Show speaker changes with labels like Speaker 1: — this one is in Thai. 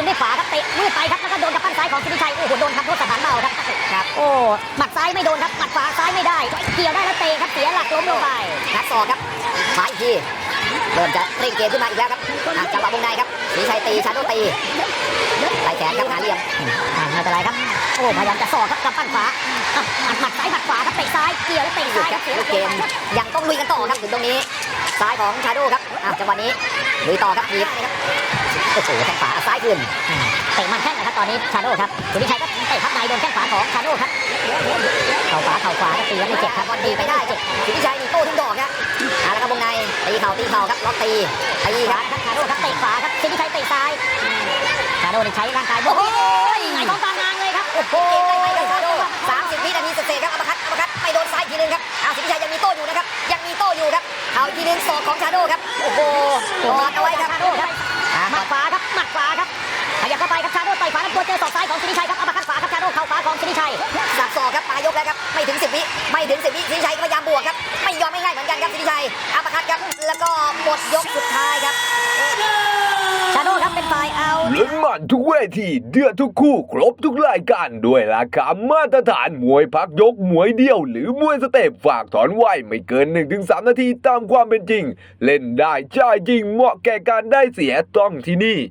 Speaker 1: คืนด้วยขวาครับเตะมืดไปครับแล้วก็โดนกับปั้นซ้ายของสิริชัยโอ้โหโดนทำโทษสถานเบาครับครับโอ้หมัดซ้ายไม่โดนครับหมัดขวาซ้ายไม่ได้เกี่ยวได้แล้วเตะครับเสียหลักล้มลงไป
Speaker 2: งัดศอกครับมาอีกทีเริ่มจะเร่งเกมขึ้นมาอีกแล้วครับอะจังหวะวงในครับศรีชัยตีชาโดตีไล่แขนครับหาเหลี่ยม
Speaker 1: อ่าไม่เป็นไรครับโอ้พยายามจะสอกครับกับปั้นขวาอะหมัดหมัดซ้ายหมัดขวาครับ เตะซ้ายเกี่ยวแล้วเตะ
Speaker 2: หยุด
Speaker 1: ซ้าย
Speaker 2: ค
Speaker 1: ค
Speaker 2: รั
Speaker 1: รั
Speaker 2: บบ
Speaker 1: เสียห
Speaker 2: ลู
Speaker 1: ลั
Speaker 2: ก
Speaker 1: ก
Speaker 2: เก
Speaker 1: ล้ม
Speaker 2: ม
Speaker 1: ไปครับ
Speaker 2: ยังต้องลุยกันต่อครับถึงตรงนี้ซ้ายของชาโดครับอะจังหวะนี้ลุยต่อครับทีบโอ้โหแข้งขวาซ้ายขึ้น
Speaker 1: เตะมันแข้งนะครับตอนนี้ชาโดครับสุริชัยก็เตะพับในโดนแข้งขวาของชาโดครับเข่าขวาเข่าขวาก็ตีแล้วไม่เจ็บครับ
Speaker 2: บอลดีไปได้สิทธิชัยนี่โต้ทุกดอกครับอะแล้วก็วงในตีเข่าตีเข่าครับล็อกตีตี
Speaker 1: ตี
Speaker 2: ค
Speaker 1: ค
Speaker 2: รั
Speaker 1: รับบชาโดครับเตะขวาครับสิริชัยเตะซ้ายชาโดนี่ใช้ร่างกายโอ้โหไงท้องกลางงานเลยครับโอ้โห
Speaker 2: เข่าอีกทีนึงศอกของชาโดครับ โอ้โหกอดเอาไว้ครับ
Speaker 1: ชาโดครับ
Speaker 2: อะ
Speaker 1: หมัดขวาครับหมัดขวาครับขยับเข้าไปครับชาโดต่อยขวาแล้วตัวเจอศอกซ้ายของสิริชัยครับอัปคัตขวาครับชาโดเข่าขวาของสิริชัย
Speaker 2: สับศอกครับปลายยกแล้วครับไม่ถึงสิบวิไม่ถึงสิบวิสิทธิชัยก็พยายามบวกครับไม่ยอมไม่ง่ายเหมือนกันครับสิทธิชัยอัปคัตครับแล้วก็หมดยกสุดท้ายครับ
Speaker 1: ชาโดครับเป็นฝ่ายเอา
Speaker 3: ลุ้นมันทุกเวทีเดือดทุกคู่ ครบทุกรายการด้วยราคามาตรฐานมวยพักยกมวยเดียว หรือมวยสเต็ปฝากถอนไหวไม่เกิน 1-3 นาทีตามความเป็นจริง เล่นได้จ่ายจริงเหมาะแก่การได้เสียต้องที่นี่